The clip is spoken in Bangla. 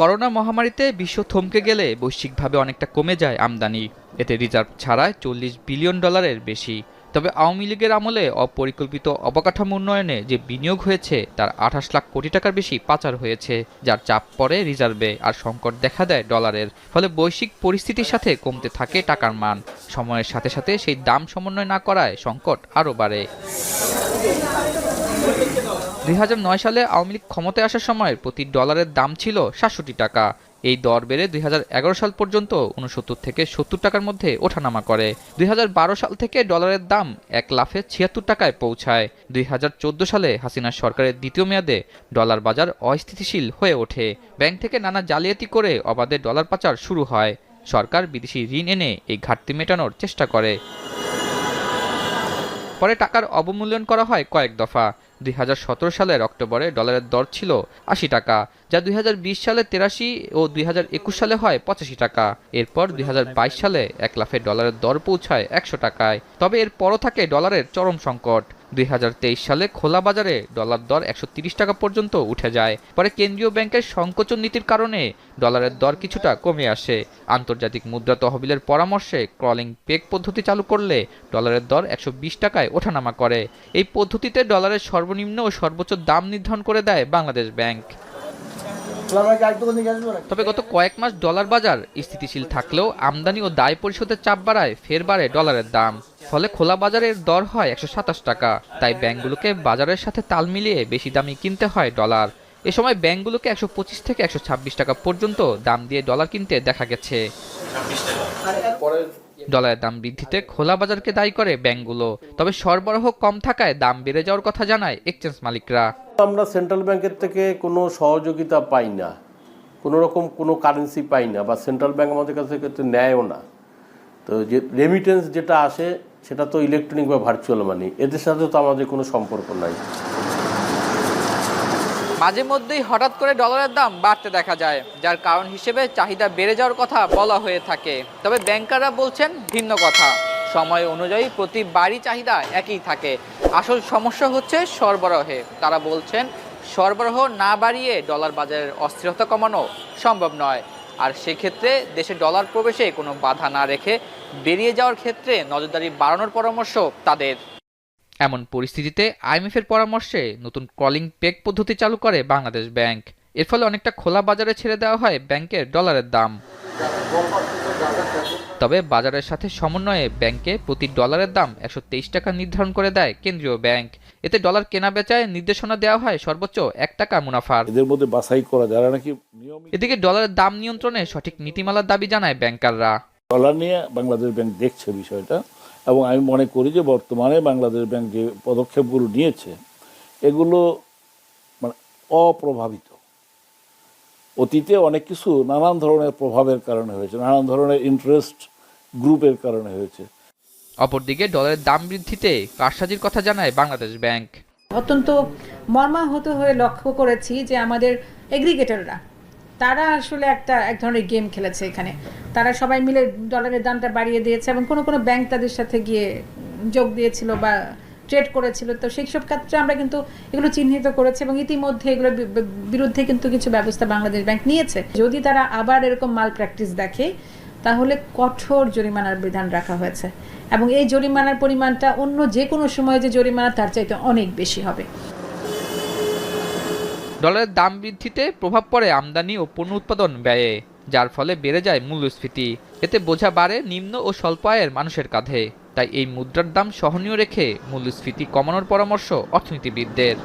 করোনা মহামারীতে বিশ্ব থমকে গেলে বৈশ্বিকভাবে অনেকটা কমে যায় আমদানি। এতে রিজার্ভ ছাড়ায় চল্লিশ বিলিয়ন ডলারের বেশি। তবে আওয়ামী লীগের আমলে অপরিকল্পিত অবকাঠামো উন্নয়নে যে বিনিয়োগ হয়েছে, তার আঠাশ লাখ কোটি টাকার বেশি পাচার হয়েছে, যার চাপ পড়ে রিজার্ভে আর সংকট দেখা দেয় ডলারের। ফলে বৈশ্বিক পরিস্থিতির সাথে কমতে থাকে টাকার মান। সময়ের সাথে সাথে সেই দাম সমন্বয় না করায় সংকট আরও বাড়ে। দুই হাজার নয় সালে আওয়ামী লীগ ক্ষমতায় আসার সময় প্রতি ডলারের দাম ছিল সাতষট্টি টাকা। এই দর বেড়ে দুই হাজার এগারো সাল পর্যন্ত উনসত্তর থেকে সত্তর টাকার মধ্যে ওঠানামা করে। দুই হাজার বারো সাল থেকে ডলারের দাম এক লাফে ছিয়াত্তর টাকায় পৌঁছায়। দুই হাজার চোদ্দ সালে হাসিনা সরকারের দ্বিতীয় মেয়াদে ডলার বাজার অস্থিতিশীল হয়ে ওঠে। ব্যাংক থেকে নানা জালিয়াতি করে অবাধে ডলার পাচার শুরু হয়। সরকার বিদেশি ঋণ এনে এই ঘাটতি মেটানোর চেষ্টা করে। পরে টাকার অবমূল্যায়ন করা হয় কয়েক দফা। দুই হাজার সতেরো সালের অক্টোবরে ডলারের দর ছিল আশি টাকা, যা দুই হাজার বিশ সালে তেরাশি ও দুই হাজার একুশ সালে হয় পঁচাশি টাকা। এরপর দুই হাজার বাইশ সালে এক লাফে ডলারের দর পৌঁছায় একশো টাকায়। তবে এর পরও থাকে ডলারের চরম সংকট। দুই হাজার তেইশ সালে খোলা বাজারে ডলার দর একশো টাকা পর্যন্ত উঠে যায়। পরে কেন্দ্রীয় ব্যাংকের সংকোচন নীতির কারণে ডলারের দর কিছুটা কমে আসে। আন্তর্জাতিক মুদ্রা তহবিলের পরামর্শে ক্রলিং পেক পদ্ধতি চালু করলে ডলারের দর একশো বিশ টাকায় ওঠানামা করে। এই পদ্ধতিতে ডলারের সর্বনিম্ন ও সর্বোচ্চ দাম নির্ধারণ করে দেয় বাংলাদেশ ব্যাংক। তবে গত কয়েক মাস ডলার বাজার স্থিতিশীল থাকলেও আমদানি ও দায় পরিশোধের চাপ বাড়ায় ফের বাড়ে ডলারের দাম। ফলে খোলা বাজারের দর হয় একশো সাতাশ টাকা। তাই ব্যাংকগুলোকে বাজারের সাথে তাল মিলিয়ে বেশি দামি কিনতে হয় ডলার এ সময় ব্যাংকগুলোকে একশো পঁচিশ থেকে একশো ছাব্বিশ টাকা পর্যন্ত দাম দিয়ে ডলার কিনতে দেখা গেছে। ডলারের দাম বৃদ্ধিতে খোলা বাজারকে দায়ী করে ব্যাংকগুলো। তবে সরবরাহ কম থাকায় দাম বেড়ে যাওয়ার কথা জানায় এক্সচেঞ্জ মালিকরা। আমরা সেন্ট্রাল ব্যাংকের থেকে কোনো সহযোগিতা পাই না। কোনো রকম কোনো কারেন্সি পাই না বা সেন্ট্রাল ব্যাংক আমাদের কাছ থেকে নেয়ও না। তো যে রেমিটেন্স যেটা আসে সেটা তো ইলেকট্রনিক বা ভার্চুয়াল মানি এদের সাথে তো আমাদের কোনো সম্পর্ক নাই। মাঝে মধ্যেই হঠাৎ করে ডলারের দাম বাড়তে দেখা যায়, যার কারণ হিসেবে চাহিদা বেড়ে যাওয়ার কথা বলা হয়ে থাকে। তবে ব্যাংকাররা বলছেন ভিন্ন কথা। সময় অনুযায়ী প্রতি বাড়ি চাহিদা একই থাকে। আসল সমস্যা হচ্ছে সরবরাহে। তারা বলছেন, সরবরাহ না বাড়িয়ে ডলার বাজারের অস্থিরতা কমানো সম্ভব নয়। আর সেক্ষেত্রে দেশে ডলার প্রবেশে কোনো বাধা না রেখে বেরিয়ে যাওয়ার ক্ষেত্রে নজরদারি বাড়ানোর পরামর্শ তাদের। এমন পরিস্থিতিতে আইএমএফের পরামর্শে নতুন কলিং পেক পদ্ধতি চালু করে বাংলাদেশ ব্যাংক। এর ফলে অনেকটা খোলা বাজারে ছেড়ে দেওয়া হয় ব্যাংকের ডলারের দাম। তবে বাজারের সাথে সমন্বয়ে ব্যাংকে প্রতি ডলারের দাম একশো তেইশ টাকা নির্ধারণ করে দেয় কেন্দ্রীয় ব্যাংক। এতে ডলার কেনা বেচায় নির্দেশনা দেওয়া হয় সর্বোচ্চ এক টাকা মুনাফার। এদের মধ্যে বাছাই করা যারা নাকি এদিকে ডলারের দাম নিয়ন্ত্রণে সঠিক নীতিমালার দাবি জানায় ব্যাংকাররা। ডলার নিয়ে বাংলাদেশ ব্যাংক দেখছে বিষয়টা। এবং আমি মনে করি যে বর্তমানে বাংলাদেশ ব্যাংক যে পদক্ষেপগুলো নিয়েছে এগুলো মানে অপ্রভাবিত। অতীতে অনেক কিছু নানান ধরনের প্রভাবের কারণে হয়েছে নানান ধরনের ইন্টারেস্ট গ্রুপের কারণে হয়েছে। অপরদিকে ডলারের দাম বৃদ্ধিতে কারসাজির কথা জানায় বাংলাদেশ ব্যাংক। অত্যন্ত মর্মাহত হয়ে লক্ষ্য করেছি যে আমাদের এগ্রিগেটররা তারা আসলে একটা, এক ধরনের গেম খেলেছে এখানে। তারা সবাই মিলে ডলারের দামটা বাড়িয়ে দিয়েছে এবং কোনো কোনো ব্যাংক তাদের সাথে গিয়ে যোগ দিয়েছিল বা ট্রেড করেছিল। তো সেই সব ক্ষেত্রে আমরা কিন্তু এগুলো চিহ্নিত করেছি এবং ইতিমধ্যে এগুলোর বিরুদ্ধে কিন্তু কিছু ব্যবস্থা বাংলাদেশ ব্যাংক নিয়েছে। যদি তারা আবার এরকম মাল প্র্যাকটিস দেখে, তাহলে কঠোর জরিমানার বিধান রাখা হয়েছে। এবং এই জরিমানার পরিমাণটা অন্য যে কোনো সময় যে জরিমানা, তার চাইতে অনেক বেশি হবে। ডলারের দাম বৃদ্ধিতে প্রভাব পড়ে আমদানি ও পণ্য উৎপাদন ব্যয়ে, যার ফলে বেড়ে যায় মূল্যস্ফীতি। এতে বোঝা বাড়ে নিম্ন ও স্বল্প আয়ের মানুষের কাঁধে। তাই এই মুদ্রার দাম সহনীয় রেখে মূল্যস্ফীতি কমানোর পরামর্শ অর্থনীতিবিদদের।